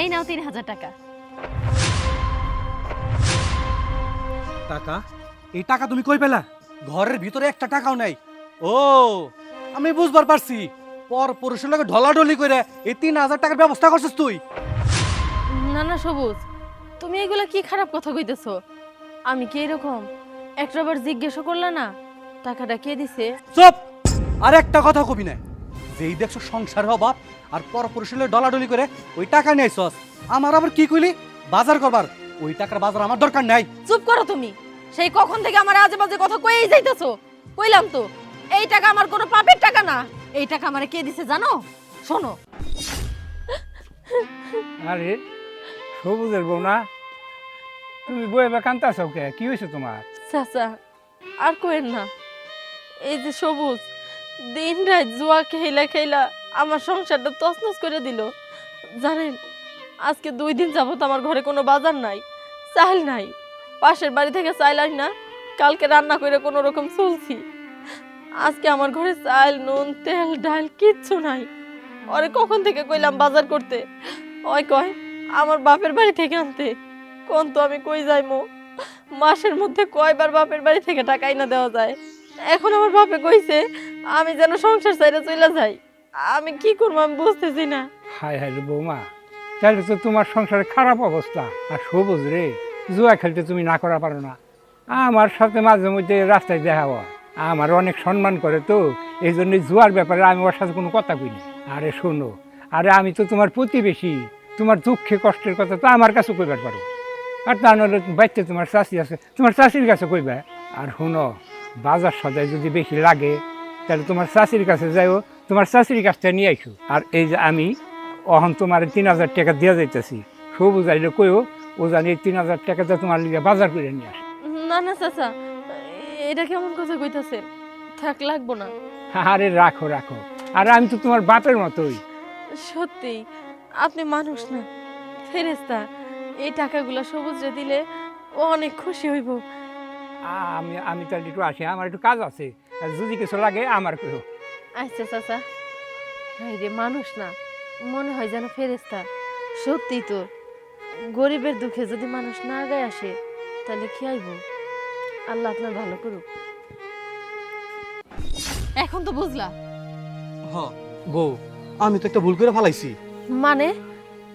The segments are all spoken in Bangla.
এই নাও তিন হাজার টাকা। টাকা? এই টাকা তুমি কই পেলা? ঘরের ভিতরে একটা টাকাও নাই। ও আমি বুঝবার পারছি। পর পুরুষের লোকে ঢলাঢলি করে এই তিন হাজার টাকার ব্যবস্থা করছিস তুই। না না সবুজ তুমি এগুলা কি খারাপ কথা কইতেছো? আমি কি এরকম? একটাবার জিজ্ঞাসা করলা না টাকাটা কে দিছে? চুপ! আর একটা কথা কবি না। যেই দেখছ সংসারের অভাব আর পর পুরুষের ডলাডলি করে ওই টাকা নিয়ে আইসস। আমার আবার কি কইলি? বাজার করবার। ওই টাকার বাজার আমার দরকার নাই। চুপ করো তুমি। সেই কখন থেকে আমার আজে বাজে কথা কইই যাইতেছো? কইলাম তো এই টাকা আমার কোনো পাপের টাকা না। এই টাকা আমারে কে দিছে জানো? শোনো। আরে সবুজের বউ না? তুমি বয়ে বা কান্তাছ কে? কি হয়েছে তোমার? চাচা আর কোয়েন না। এই যে সবুজ দিন রাত জুয়া খেলা খেলা আমার সংসারটা তছনছ করে দিল। জানেন, আজকে দুই দিন যাবত আমার ঘরে কোনো বাজার নাই, চাল নাই, পাশের বাড়ি থেকে চাল আস না, কালকে রান্না করে কোনো রকম চলছি। আজকে আমার ঘরে চাল, নুন, তেল, ডাল কিচ্ছু নাই। ওরে কখন থেকে কইলাম বাজার করতে? ওই কয়, আমার বাপের বাড়ি থেকে আনতে। কোন তো আমি কই যাইমো? মাসের মধ্যে কয়বার বাপের বাড়ি থেকে টাকা না দেওয়া যায়। এখন আমার বাপে কইছে, আমি যেন সংসার চাইরে চলে যাই। আমি কি করব আমি বুঝতেছি না। হায় হায় রে বৌমা, তাহলে তো তোমার সংসারে খারাপ অবস্থা, আর সবুজ রে, জুয়া খেলতে তুমি না করা পারো না। আমার সাথে মাঝে মধ্যে রাস্তায় দেখা হয়, আমার অনেক সম্মান করে তো, এই জন্য জুয়ার ব্যাপারে আমি ওর সাথে কোনো কথা কইনি। আরে শোনো, আরে আমি তো তোমার প্রতিবেশী, তোমার দুঃখে কষ্টের কথা তো আমার কাছে কইবার পারো। আর তা নাহলে বাচ্চা তোমার চাষি আছে, তোমার চাষির কাছে কইবে। আর শুনো বাজার সদায় যদি বেশি লাগে তাহলে তোমার চাষির কাছে যাইও তোমার চাষির কাছটা নিয়ে আইসো। আর এই যে আমি অহন তোমার তিন হাজার টাকা দিয়ে যাইতেছি। সবুজ আইলে কইও ও জানি তিন হাজার টাকা দিয়ে তোমার লিগে বাজার করে নিয়ে আসে। না না চাচা এটা কেমন কথা কইতাছেন থাক লাগবো না। আরে রাখো রাখো। আর আমি তো তোমার বাপের মতোই। সত্যি আপনি মানুষ না ফেরেস্তা এই টাকাগুলো সবুজরে দিলে ও অনেক খুশি হইব। আমি আমি তাহলে একটু আসি আমার একটু কাজ আছে। আর যদি কিছু লাগে আমার কেউ আচ্ছা চাচা হাই রে মানুষ না মনে হয় যেন ফেরেস্তা সত্যি তো গরিবের দুঃখে যদি মানুষ না আগায় আসে তাহলে কি আইব? আল্লাহ আপনার ভালো করুক। এখন তো বুঝলা। হ। বউ। আমি তো একটা ভুল করে ফেলাইছি। মানে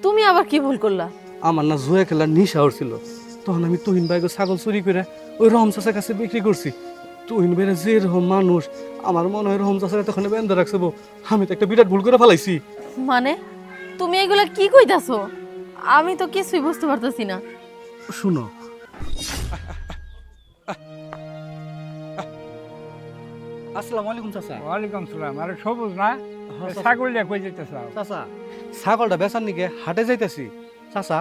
তুমি আবার কি ভুল করলা? আমার না জুয়া খেলার নিশা ছিল তখন আমি তুহিন ভাইকে ছাগল চুরি করে ওই রহম চাচার কাছে বিক্রি করছি। তুহিন ভাইয়ের যে রকম মানুষ আমার মনে হয় রহম চাচার তখন বেঁধে রাখছে বউ। আমি তো একটা বিরাট ভুল করে ফেলাইছি। মানে? তুমি এগুলা কি কইতাছো? আমি তো কিছুই বুঝতে পারতেছি না। শুনো। আসসালামু আলাইকুম চাচা। ওয়ালাইকুম সালাম। আরে সবুজ না? হ্যাঁ, ছাগল লিয়া কই চাও চাচা ছাগলটা বেচার নিকে হাটে যাইতেছি। চাচা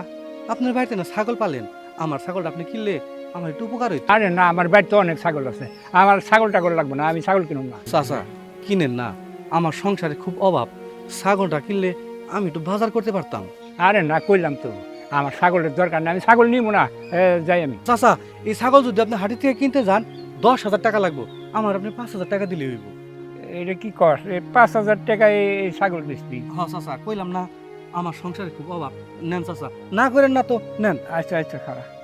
আপনার বাড়িতে না ছাগল পালেন? আমার ছাগলটা আপনি কিনলে আমার একটু উপকার হইতো। আরে না আমার বাড়িতে অনেক ছাগল আছে। আমার ছাগল টাগল লাগবে না আমি ছাগল কিনুম না। চাচা কিনেন না। আমার সংসারে খুব অভাব। ছাগলটা কিনলে আমি একটু বাজার করতে পারতাম। আরে না কইলাম তো আমার ছাগলের দরকার নেই আমি ছাগল নিব না। এ, যাই আমি। চাচা এই ছাগল যদি আপনি হাটি থেকে কিনতে যান দশ হাজার টাকা লাগবে। আমার আপনি পাঁচ হাজার টাকা দিলে হইব। এটা কি কর? পাঁচ হাজার টাকায় এই ছাগল বেচবি। হ্যাঁ চাচা কইলাম না। আমার সংসারে খুব অভাব। নেন চাচা। না করেন না তো নেন। আচ্ছা আচ্ছা খারাপ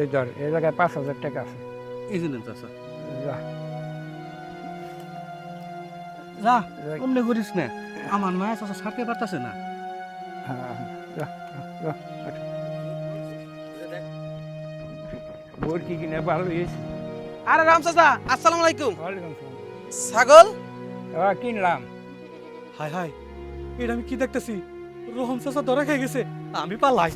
এই ধর এই জায়গায় পাঁচ হাজার টাকা আছে। এই যে নেন চাচা। যা, যা যা। করিস না। আমার মায়া চাচা ছাড়তে পারতাছে না। হ্যাঁ, যা, যা, যা। কি কিনে ভালো হয়েছে আরে রাম চাচা আসসালামু আলাইকুম। ছাগল? কিনলাম। হাই হাই এটা আমি কি দেখতেছি? রোহন চাচা ধরা খেয়ে গেছে আমি পালাই।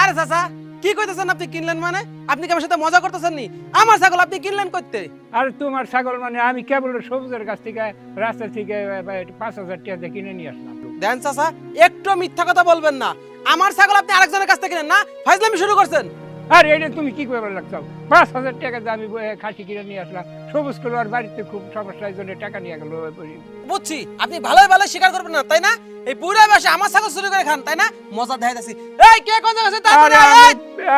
আরে চাচা কি কইতেছেন আপনি কিনলেন মানে? আপনি কি আমার সাথে মজা করতেছেন নি আমার ছাগল আপনি কিনলেন করতে আর তোমার ছাগল মানে আমি কেবল সবুজের কাছ থেকে রাস্তা থেকে পাঁচ হাজার টাকা দিয়ে কিনে নিয়ে আসলাম। দেন চাচা একটু মিথ্যা কথা বলবেন না। আমার ছাগল আপনি আরেকজনের কাছ থেকে কিনেন না? ফাইজলামি শুরু করছেন। আর এটা তুমি কি করে লাগছো? পাঁচ হাজার টাকা দিয়ে আমি খাসি কিনে নিয়ে আসলাম। সবুজ করল আর বাড়িতে খুব সমস্যা এই জন্য টাকা নিয়ে গেল বুঝছি আপনি ভালোই ভালো স্বীকার করবেন না তাই না? এই বুড়া বসে আমার ছাগল চুরি করে খান তাই না? মজা দেখাইতেছি। এই কে কোন জায়গা আছে আরে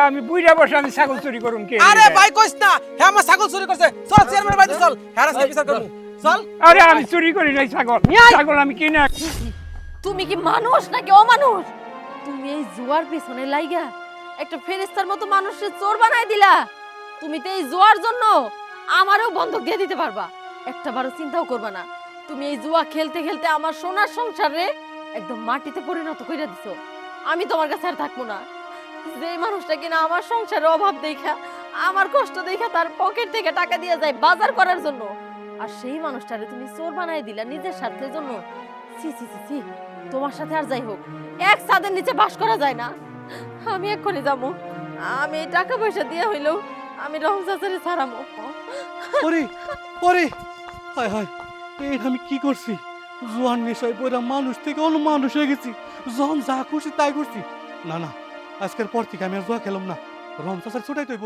আমি বসে আমি ছাগল চুরি করুন কে আরে ভাই কইস না হ্যাঁ আমার ছাগল চুরি করছে। চল চেয়ারম্যানের বাড়িতে চল। হ্যাঁ বিচার করব। চল। আরে আমি চুরি করি নাই ছাগল। ছাগল আমি কিনে তুমি কি মানুষ নাকি অমানুষ? তুমি এই জুয়ার পেছনে লাইগা একটা ফেরেস্তার মতো মানুষের চোর বানাই দিলা। তুমি তো এই জুয়ার জন্য আমারও বন্ধক দিয়ে দিতে পারবা। একটা বারো চিন্তাও করবা না। তুমি এই জুয়া খেলতে খেলতে আমার সোনার সংসারে একদম মাটিতে পরিণত করে দিছো। আমি তোমার কাছে আর থাকব না। যে মানুষটা কিনা আমার সংসারের অভাব দেখা, আমার কষ্ট দেখা তার পকেট থেকে টাকা দিয়ে যায় বাজার করার জন্য। আর সেই মানুষটারে তুমি চোর বানাই দিলা নিজের স্বার্থের জন্য। সি সি সি সি তোমার সাথে আর যাই হোক, এক ছাদের নিচে বাস করা যায় না। আমি এক্ষুনি যাব। আমি টাকা পয়সা দিয়ে হইলেও আমি রমজাচারে ছাড়াবো পরে পরে হায় হায় এটা আমি কি করছি? জোয়ান নেশায় পড়া মানুষ থেকে অন্য মানুষ হয়ে গেছি। জন যা খুশি তাই করছি। না না আজকের পর থেকে আমি আর জোয়া খেলাম না। রমসাসার ছুটাই তৈব